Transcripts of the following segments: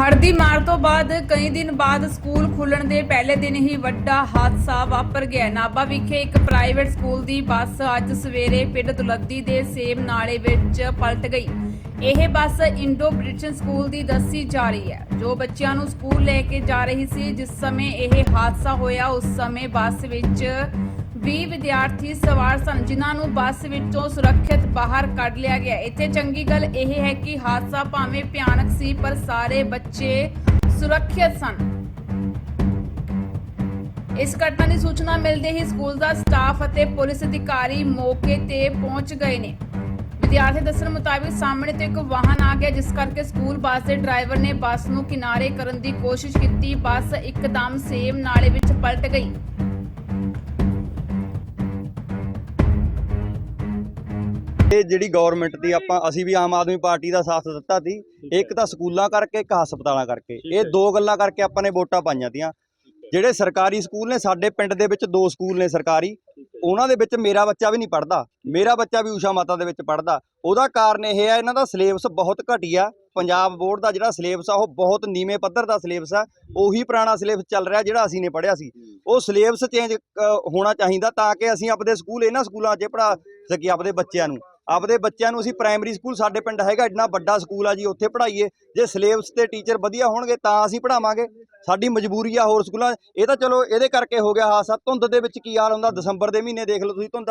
ਹੜ੍ਹ ਦੀ ਮਾਰ ਤੋਂ ਬਾਅਦ ਕਈ ਦਿਨ ਬਾਅਦ ਸਕੂਲ ਖੁੱਲਣ ਦੇ ਪਹਿਲੇ ਦਿਨ ਹੀ ਵੱਡਾ ਹਾਦਸਾ ਵਾਪਰ ਗਿਆ। ਨਾਬਾ ਵਿਖੇ ਇੱਕ ਪ੍ਰਾਈਵੇਟ ਸਕੂਲ ਦੀ ਬੱਸ ਅੱਜ ਸਵੇਰੇ ਪਿੰਡ ਦੁਲੱਦੀ ਦੇ ਸੇਮ ਨਾਲੇ ਵਿੱਚ ਪਲਟ ਗਈ। ਇਹ ਬੱਸ ਇੰਡੋ ਬ੍ਰਿਟਿਸ਼ ਸਕੂਲ ਦੀ ਦੱਸੀ ਜਾ ਰਹੀ ਹੈ। ਜੋ ਬੱਚਿਆਂ ਨੂੰ ਸਕੂਲ ਲੈ ਕੇ ਜਾ ਰਹੀ ਸੀ, ਜਿਸ ਸਮੇਂ ਇਹ ਹਾਦਸਾ ਹੋਇਆ, ਉਸ ਸਮੇਂ ਬੱਸ ਵਿੱਚ 20 ਵਿਦਿਆਰਥੀ ਸਵਾਰ ਸਨ, ਜਿਨ੍ਹਾਂ ਨੂੰ ਬੱਸ ਵਿੱਚੋਂ ਸੁਰੱਖਿਅਤ ਬਾਹਰ ਕੱਢ ਲਿਆ ਗਿਆ। ਇੱਥੇ ਚੰਗੀ ਗੱਲ ਇਹ ਹੈ ਕਿ ਹਾਦਸਾ ਭਾਵੇਂ ਭਿਆਨਕ ਸੀ, ਪਰ ਸਾਰੇ ਬੱਚੇ ਸੁਰੱਖਿਅਤ ਸਨ। ਇਸ ਘਟਨਾ ਦੀ ਸੂਚਨਾ ਮਿਲਦੇ ਹੀ ਸਕੂਲ ਦਾ ਸਟਾਫ ਅਤੇ ਪੁਲਿਸ ਅਧਿਕਾਰੀ ਮੌਕੇ ਤੇ ਪਹੁੰਚ ਗਏ ਨੇ। ਵਿਦਿਆਰਥੀ ਦੱਸਣ ਮੁਤਾਬਿਕ ਸਾਹਮਣੇ ਤੋਂ ਇੱਕ ਵਾਹਨ ਆ ਗਿਆ, ਜਿਸ ਕਰਕੇ ਸਕੂਲ ਬੱਸ ਦੇ ਡਰਾਈਵਰ ਨੇ ਬੱਸ ਨੂੰ ਕਿਨਾਰੇ ਕਰਨ ਦੀ ਕੋਸ਼ਿਸ਼ ਕੀਤੀ। ਬੱਸ ਇੱਕਦਮ ਸੇਮ ਨਾਲੇ ਵਿੱਚ ਪਲਟ ਗਈ। ਇਹ ਜਿਹੜੀ ਗਵਰਨਮੈਂਟ ਦੀ ਆਪਾਂ ਅਸੀਂ ਵੀ ਆਮ ਆਦਮੀ ਪਾਰਟੀ ਦਾ ਸਾਥ ਦਿੱਤਾ ਸੀ। ਇੱਕ ਤਾਂ ਸਕੂਲਾਂ ਕਰਕੇ ਇੱਕ ਹਸਪਤਾਲਾਂ ਕਰਕੇ। ਇਹ ਦੋ ਗੱਲਾਂ ਕਰਕੇ ਆਪਾਂ ਨੇ ਵੋਟਾਂ ਪਾਈਆਂ ਤੀਆਂ। ਜਿਹੜੇ ਸਰਕਾਰੀ ਸਕੂਲ ਨੇ ਸਾਡੇ ਪਿੰਡ ਦੇ ਵਿੱਚ ਦੋ ਸਕੂਲ ਨੇ ਸਰਕਾਰੀ। ਉਹਨਾਂ ਦੇ ਵਿੱਚ ਮੇਰਾ ਬੱਚਾ ਵੀ ਨਹੀਂ ਪੜਦਾ ਮੇਰਾ ਬੱਚਾ ਵੀ ਊਸ਼ਾ ਮਾਤਾ ਦੇ ਵਿੱਚ ਪੜਦਾ ਉਹਦਾ ਕਾਰਨ ਇਹ ਹੈ ਇਹਨਾਂ ਦਾ ਸਿਲੇਬਸ ਬਹੁਤ ਘਟੀਆ ਪੰਜਾਬ ਬੋਰਡ ਦਾ ਜਿਹੜਾ ਸਿਲੇਬਸ ਆ ਉਹ ਬਹੁਤ ਨੀਵੇਂ ਪੱਧਰ ਦਾ ਸਿਲੇਬਸ ਆ। ਉਹੀ ਪੁਰਾਣਾ ਸਿਲੇਬਸ ਚੱਲ ਰਿਹਾ ਜਿਹੜਾ ਅਸੀਂ ਨੇ ਪੜਿਆ ਸੀ। ਉਹ ਸਿਲੇਬਸ ਚੇਂਜ ਹੋਣਾ ਚਾਹੀਦਾ ਤਾਂ ਕਿ ਅਸੀਂ ਆਪਦੇ ਸਕੂਲ ਇਹਨਾਂ ਸਕੂਲਾਂ 'ਚ ਪੜਾ ਸਕੀਏ ਆਪਦੇ ਬੱਚਿਆਂ ਨੂੰ। ਆਪਦੇ ਬੱਚਿਆਂ ਨੂੰ ਅਸੀਂ ਪ੍ਰਾਇਮਰੀ ਸਕੂਲ ਸਾਡੇ ਪਿੰਡ ਹੈਗਾ, ਇੰਨਾ ਵੱਡਾ ਸਕੂਲ ਆ ਜੀ, ਉੱਥੇ ਪੜ੍ਹਾਈਏ। ਜੇ ਸਿਲੇਬਸ ਤੇ ਟੀਚਰ ਵਧੀਆ ਹੋਣਗੇ ਤਾਂ ਅਸੀਂ ਪੜਾਵਾਂਗੇ ਸਾਡੀ ਮਜਬੂਰੀ ਆ ਹੋਰ ਸਕੂਲਾਂ, ਇਹ ਤਾਂ ਚਲੋ ਇਹਦੇ ਕਰਕੇ ਹੋ ਗਿਆ ਹਾਸਾ। ਧੁੰਦ ਦੇ ਵਿੱਚ ਕੀ ਹਾਲ ਹੁੰਦਾ? ਦਸੰਬਰ ਦੇ ਮਹੀਨੇ ਦੇਖ ਲਓ ਤੁਸੀਂ ਧੁੰਦ।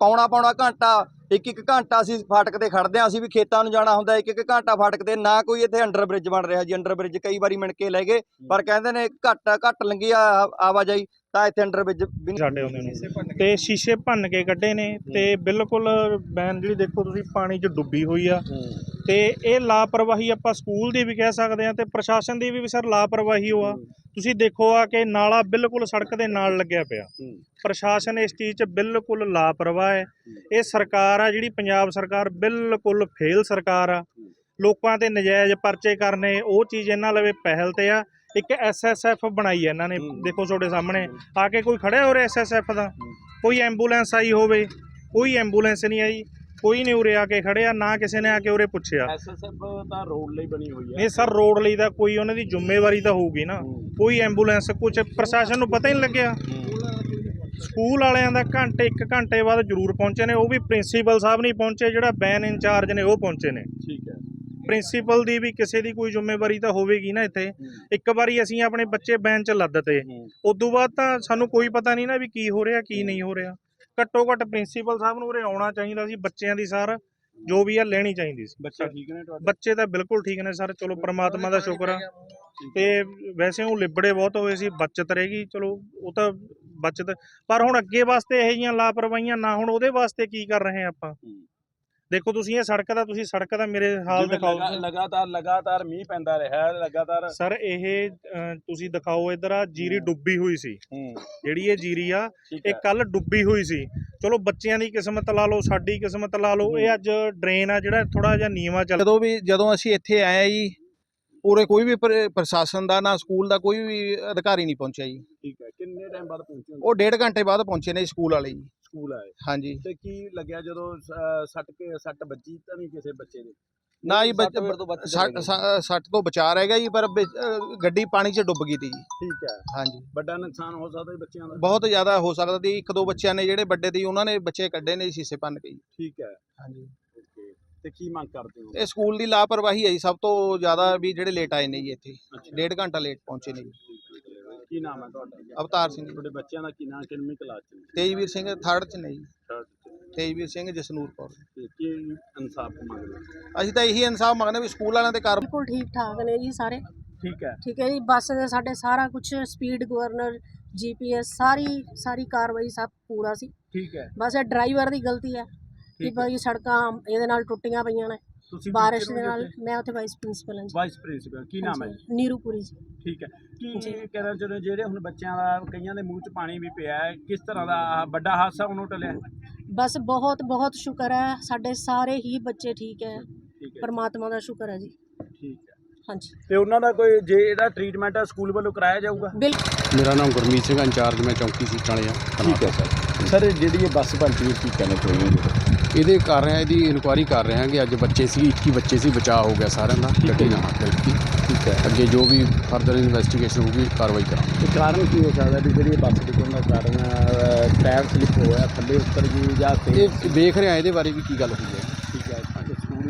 ਪੌਣਾ ਪੌਣਾ ਘੰਟਾ ਇੱਕ ਇੱਕ ਘੰਟਾ ਅਸੀਂ ਫਾਟਕ ਤੇ ਖੜਦੇ ਹਾਂ ਅਸੀਂ ਵੀ ਖੇਤਾਂ ਨੂੰ ਜਾਣਾ ਹੁੰਦਾ ਇੱਕ ਇੱਕ ਘੰਟਾ ਫਾਟਕ ਤੇ ਨਾ ਕੋਈ ਇੱਥੇ ਅੰਡਰ ਬ੍ਰਿਜ ਬਣ ਰਿਹਾ ਜੀ ਅੰਡਰ ਬ੍ਰਿਜ ਕਈ ਵਾਰੀ ਮਿਣ ਕੇ ਲੈ ਗਏ ਪਰ ਕਹਿੰਦੇ ਨੇ ਘੱਟ ਘੱਟ ਲੰਗੀ ਆ ਆਵਾਜਾਈ ਤਾਂ ਇੱਥੇ ਅੰਡਰ ਬ੍ਰਿਜ ਵੀ ਸਾਡੇ ਆਉਂਦੇ ਨੂੰ। ਤੇ ਸ਼ੀਸ਼ੇ ਭੰਨ ਕੇ ਕੱਢੇ ਨੇ ਤੇ ਬਿਲਕੁਲ ਬੈਨ ਜਿਹੜੀ ਦੇਖੋ ਤੁਸੀਂ ਪਾਣੀ 'ਚ ਡੁੱਬੀ ਹੋਈ ਆ। ਤੇ ਇਹ ਲਾਪਰਵਾਹੀ ਆਪਾਂ ਸਕੂਲ ਦੀ ਵੀ ਕਹਿ ਸਕਦੇ ਆ ਤੇ ਪ੍ਰਸ਼ਾਸਨ ਦੀ ਵੀ ਸਰ ਲਾਪਰਵਾਹੀ ਹੋਆ ਤੁਸੀਂ ਦੇਖੋ ਆ ਕਿ ਨਾਲਾ ਬਿਲਕੁਲ ਸੜਕ ਦੇ ਨਾਲ ਲੱਗਿਆ ਪਿਆ। ਪ੍ਰਸ਼ਾਸਨ ਇਸ ਚੀਜ਼ 'ਚ ਬਿਲਕੁਲ ਲਾਪਰਵਾਹ ਹੈ। ਇਹ ਸਰਕਾਰ ਆ ਜਿਹੜੀ ਪੰਜਾਬ ਸਰਕਾਰ ਬਿਲਕੁਲ ਫੇਲ ਸਰਕਾਰ ਆ। ਲੋਕਾਂ ਤੇ ਨਜਾਇਜ਼ ਪਰਚੇ ਕਰਨੇ ਉਹ ਚੀਜ਼ ਇਹਨਾਂ ਲਵੇ ਪਹਿਲ ਤੇ ਆ। ਇੱਕ ਐਸਐਸਐਫ ਬਣਾਈ ਹੈ ਇਹਨਾਂ ਨੇ। ਦੇਖੋ ਤੁਹਾਡੇ ਸਾਹਮਣੇ। ਆ ਕੇ ਕੋਈ ਖੜਿਆ ਹੋ ਰਿਹਾ ਐਸਐਸਐਫ ਦਾ? ਕੋਈ ਐਂਬੂਲੈਂਸ ਆਈ ਹੋਵੇ ਕੋਈ ਐਂਬੂਲੈਂਸ ਨਹੀਂ ਆਈ। ਕੋਈ ਨਹੀਂ ਉਰੇ ਆ ਕੇ ਖੜਿਆ ਨਾ ਕਿਸੇ ਨੇ ਆ ਕੇ ਉਰੇ ਪੁੱਛਿਆ। ਐਸਐਸਐਫ ਤਾਂ ਰੋਡ ਲਈ ਬਣੀ ਹੋਈ ਹੈ ਇਹ ਸਰ ਰੋਡ ਲਈ ਤਾਂ ਕੋਈ ਉਹਨਾਂ ਦੀ ਜ਼ਿੰਮੇਵਾਰੀ ਤਾਂ ਹੋਊਗੀ ਨਾ। ਕੋਈ ਐਂਬੂਲੈਂਸ ਕੁਝ ਪ੍ਰਸ਼ਾਸਨ ਨੂੰ ਪਤਾ ਹੀ ਨਹੀਂ ਲੱਗਿਆ। ਸਕੂਲ ਵਾਲਿਆਂ ਦਾ ਘੰਟੇ ਇੱਕ ਘੰਟੇ ਬਾਅਦ ਜ਼ਰੂਰ ਪਹੁੰਚੇ ਨੇ। ਉਹ ਵੀ ਪ੍ਰਿੰਸੀਪਲ ਸਾਹਿਬ ਨਹੀਂ ਪਹੁੰਚੇ ਜਿਹੜਾ ਬੈਨ ਇੰਚਾਰਜ ਨੇ ਉਹ ਪਹੁੰਚੇ ਨੇ। ਠੀਕ ਹੈ। ਪ੍ਰਿੰਸੀਪਲ ਦੀ ਵੀ ਕਿਸੇ ਦੀ ਕੋਈ ਜ਼ਿੰਮੇਵਾਰੀ ਤਾਂ ਹੋਵੇਗੀ ਨਾ ਇੱਥੇ। ਇੱਕ ਵਾਰੀ ਅਸੀਂ ਆਪਣੇ ਬੱਚੇ ਬੈਂਚ 'ਚ ਲੱਦਤੇ ਉਦੋਂ ਬਾਅਦ ਤਾਂ ਸਾਨੂੰ ਕੋਈ ਪਤਾ ਨਹੀਂ ਨਾ ਵੀ ਕੀ ਹੋ ਰਿਹਾ ਕੀ ਨਹੀਂ ਹੋ ਰਿਹਾ। ਘੱਟੋ ਘੱਟ ਪ੍ਰਿੰਸੀਪਲ ਸਾਹਿਬ ਨੂੰ ਉਰੇ ਆਉਣਾ ਚਾਹੀਦਾ ਸੀ ਬੱਚਿਆਂ ਦੀ ਸਰ ਜੋ ਵੀ ਆ ਲੈਣੀ ਚਾਹੀਦੀ ਸੀ। ਬੱਚੇ ਠੀਕ ਨੇ ਤੁਹਾਡੇ? ਬੱਚੇ ਤਾਂ ਬਿਲਕੁਲ ਠੀਕ ਨੇ ਸਰ ਚਲੋ ਪ੍ਰਮਾਤਮਾ ਦਾ ਸ਼ੁਕਰ ਆ। ਤੇ ਵੈਸੇ ਉਹ ਲਿਬੜੇ ਬਹੁਤ ਹੋਏ ਸੀ ਬਚਤ ਰਹੇਗੀ ਚਲੋ ਉਹ ਤਾਂ ਬਚਤ ਪਰ ਹੁਣ ਅੱਗੇ ਵਾਸਤੇ ਇਹੋ ਜਿਹੀਆਂ ਲਾਪਰਵਾਹੀਆਂ ਨਾ ਹੁਣ ਉਹਦੇ ਵਾਸਤੇ ਕੀ ਕਰ ਰਹੇ ਆਪਾਂ? ਦੇਖੋ ਤੁਸੀਂ ਇਹ ਸੜਕ ਦਾ ਤੁਸੀਂ ਸੜਕ ਦਾ ਮੇਰੇ ਹਾਲ ਦਿਖਾਓ। ਲਗਾ- ਲਗਾਤਾਰ ਲਗਾਤਾਰ ਮੀਂਹ ਪੈਂਦਾ ਰਿਹਾ ਹੈ, ਲਗਾਤਾਰ ਸਰ ਇਹ ਤੁਸੀਂ ਦਿਖਾਓ ਇਧਰ ਆ ਜੀਰੀ ਡੁੱਬੀ ਹੋਈ ਸੀ। ਹੂੰ। ਜਿਹੜੀ ਇਹ ਜੀਰੀ ਆ ਇਹ ਕੱਲ ਡੁੱਬੀ ਹੋਈ ਸੀ। ਚਲੋ ਬੱਚਿਆਂ ਦੀ ਕਿਸਮਤ ਲਾ ਲਓ ਸਾਡੀ ਕਿਸਮਤ ਲਾ ਲਓ ਇਹ ਅੱਜ ਡਰੇਨ ਆ ਜਿਹੜਾ ਥੋੜਾ ਜਿਹਾ ਨੀਵਾ ਚੱਲ ਜਦੋਂ ਵੀ ਜਦੋਂ ਅਸੀਂ ਇੱਥੇ ਆਏ ਜੀ ਉਰੇ ਕੋਈ ਵੀ ਪ੍ਰ- ਪ੍ਰਸ਼ਾਸਨ ਦਾ ਨਾ ਸਕੂਲ ਦਾ ਕੋਈ ਵੀ ਅਧਿਕਾਰੀ ਨਹੀਂ ਪਹੁੰਚਿਆ ਜੀ। ਠੀਕ ਹੈ ਕਿੰਨੇ ਟਾਈਮ ਬਾਅਦ ਪਹੁੰਚੇ ਉਹ ਡੇਢ ਘੰਟੇ ਬਾਅਦ ਪਹੁੰਚੇ ਨੇ ਸਕੂਲ ਵਾਲੇ ਜੀ। ਸਕੂਲ ਆਏ। ਹਾਂਜੀ। ਤੇ ਕੀ ਲੱਗਿਆ ਜਦੋਂ ਅਹ, ਸੱਟ ਕੇ ਸੱਟ ਵੱਜੀ ਤਾਂ ਨਹੀਂ ਕਿਸੇ ਬੱਚੇ ਦੇ? ਨਾ ਜੀ ਸੱਤ ਮਿੰਟ ਤੋਂ ਬਚ ਬੱਚ- ਸੱਟ- ਸੱਟ ਤੋਂ ਬਚਾ ਰਹਿ ਗਿਆ ਜੀ ਪਰ ਵਿੱਚ, ਅ, ਗੱਡੀ ਪਾਣੀ 'ਚ ਡੁੱਬ ਗਈ ਤੀ ਜੀ। ਠੀਕ ਹੈ। ਹਾਂਜੀ। ਵੱਡਾ ਨੁਕਸਾਨ ਹੋ ਸਕਦਾ ਜੀ ਬੱਚਿਆਂ ਦਾ? ਬਹੁਤ ਜ਼ਿਆਦਾ ਹੋ ਸਕਦਾ ਸੀ ਇੱਕ ਦੋ ਬੱਚਿਆਂ ਨੇ ਜਿਹੜੇ ਵੱਡੇ ਤੀ ਉਹਨਾਂ ਨੇ ਬੱਚੇ ਕੱਢੇ ਨੇ ਜੀ ਸ਼ੀਸ਼ੇ ਭੰਨ ਕੇ ਜੀ। ਠੀਕ ਹੈ। ਹਾਂਜੀ। ਓਕੇ। ਤੇ ਕੀ ਮੰਗ ਕਰਦੇ ਹੋ? ਇਹ ਸਕੂਲ ਦੀ ਲਾਪਰਵਾਹੀ ਹੈ ਜੀ ਸਭ ਤੋਂ ਜ਼ਿਆਦਾ ਵੀ ਜਿਹੜੇ ਲੇਟ ਆਏ ਨੇ ਜੀ ਇੱਥੇ। ਅੱਛਾ। ਡੇਢ ਘੰਟਾ ਲੇਟ ਪਹੁੰਚੇ ਨੇ ਜੀ। ਕੀ ਨਾਮ ਹੈ ਤੁਹਾਡਾ? ਅਵਤਾਰ ਸਿੰਘ ਜੀ। ਤੁਹਾਡੇ ਬੱਚਿਆਂ ਦਾ ਕੀ ਨਾਮ ਕਿੰਨੀ ਕਲਾਸ ਚ ਨੇ? ਤੇਜਵੀਰ ਸਿੰਘ ਥਰਡ 'ਚ ਨੇ ਜੀ। Third ਚ। ਤੇਜਵੀਰ ਸਿੰਘ ਜਸਨੂਰ ਕੌਰ। ਤੇ ਕੀ ਇਨਸਾਫ ਮੰਗਦੇ? ਅਸੀਂ ਤਾਂ ਇਹੀ ਇਨਸਾਫ ਮੰਗਦੇ ਵੀ ਸਕੂਲ ਵਾਲਿਆਂ ਦੇ ਕਾਰ ਬਿਲਕੁਲ ਠੀਕ ਠਾਕ ਨੇ ਜੀ ਸਾਰੇ। ਠੀਕ ਹੈ। ਠੀਕ ਹੈ ਜੀ ਬੱਸ ਦੇ ਸਾਡੇ ਸਾਰਾ ਕੁਝ ਸਪੀਡ ਗਵਰਨਰ ਜੀਪੀਐਸ ਸਾਰੀ ਸਾਰੀ ਕਾਰਵਾਈ ਸਭ ਪੂਰਾ ਸੀ। ਠੀਕ ਹੈ। ਬਸ ਇਹ ਡਰਾਈਵਰ ਦੀ ਗਲਤੀ ਹੈ ਕਿ ਭਾਈ ਸੜਕਾਂ ਇਹਦੇ ਨਾਲ ਟੁੱਟੀਆਂ ਪਈਆਂ ਨੇ। ਤੁਸੀਂ ਬਾਰਿਸ਼ ਦੇ ਨਾਲ? ਮੈਂ ਉੱਥੇ ਵਾਈਸ ਪ੍ਰਿੰਸੀਪਲ ਹਾਂ ਜੀ। ਵਾਈਸ ਪ੍ਰਿੰਸੀਪਲ ਕੀ ਨਾਮ ਹੈ ਜੀ? ਨੀਰੂਪੁਰੀ ਜੀ। ਠੀਕ ਹੈ। ਕੀ ਜੀ। ਕਹਿਣਾ ਚਾਹੁੰਦੇ ਹੋ, ਜਿਹੜੇ ਹੁਣ ਬੱਚਿਆਂ ਦਾ ਕਈਆਂ ਦੇ ਮੂੰਹ 'ਚ ਪਾਣੀ ਵੀ ਪਿਆ ਹੈ ਕਿਸ ਤਰ੍ਹਾਂ ਦਾ ਆਹ ਵੱਡਾ ਹਾਦਸਾ ਉਹਨੂੰ ਟਲਿਆ? ਬਸ ਬਹੁਤ ਬਹੁਤ ਸ਼ੁਕਰ ਹੈ ਸਾਡੇ ਸਾਰੇ ਹੀ ਬੱਚੇ ਠੀਕ ਹੈ। ਠੀਕ ਹੈ। ਪਰਮਾਤਮਾ ਦਾ ਸ਼ੁਕਰ ਹੈ ਜੀ। ਠੀਕ ਹੈ। ਹਾਂਜੀ। ਤੇ ਉਹਨਾਂ ਦਾ ਕੋਈ ਜੇ ਇਹਦਾ ਟ੍ਰੀਟਮੈਂਟ ਆ ਸਕੂਲ ਵੱਲੋਂ ਕਰਾਇਆ ਜਾਊਗਾ? ਬਿਲਕੁਲ। ਮੇਰਾ ਨਾਮ ਗੁਰਮੀਤ ਸਿੰਘ ਇੰਚਾਰਜ ਮੈਂ ਚੌਂਕੀ ਸੀਟਾਂ ਵਾਲੇ ਆ ਠੀਕ ਹੈ ਸਰ। ਸਰ ਜਿਹੜੀ ਇਹ ਬੱਸ ਪਲਟੀ ਕੀ ਕਹਿਣਾ ਚਾਹੁੰਦੇ ਹੋ? ਇਹਦੇ ਕਰ ਰਹੇ ਆ ਇਹਦੀ ਇਨਕੁਆਇਰੀ ਕਰ ਰਹੇ ਹਾਂ ਕਿ ਅੱਜ ਬੱਚੇ ਸੀ 21 ਬੱਚੇ ਸੀ ਬਚਾਅ ਹੋ ਗਿਆ ਸਾਰਿਆਂ ਦਾ ਗੱਡੀ ਨਾਲ ਲੱਗੀ ਠੀਕ ਹੈ। ਅੱਗੇ ਜੋ ਵੀ ਫਰਦਰ ਇਨਵੈਸਟੀਗੇਸ਼ਨ ਹੋਊਗੀ ਕਾਰਵਾਈ ਕਰਾਂਗੇ। ਤੇ ਕਾਰਨ ਕੀ ਹੋ ਸਕਦਾ ਵੀ ਜਿਹੜੀ ਇਹ ਬੱਸ ਡਿੱਗਣ ਦਾ ਕਾਰਨ ਟਾਇਰ ਸਲਿੱਪ ਹੋਇਆ ਥੱਲੇ ਉੱਤਰ ਗਈ ਜਾਂ ਤੇ ਇਹ ਦੇਖ ਰਹੇ ਆ ਇਹਦੇ ਬਾਰੇ ਵੀ ਕੀ ਗੱਲ ਹੋਈ ਹੈ।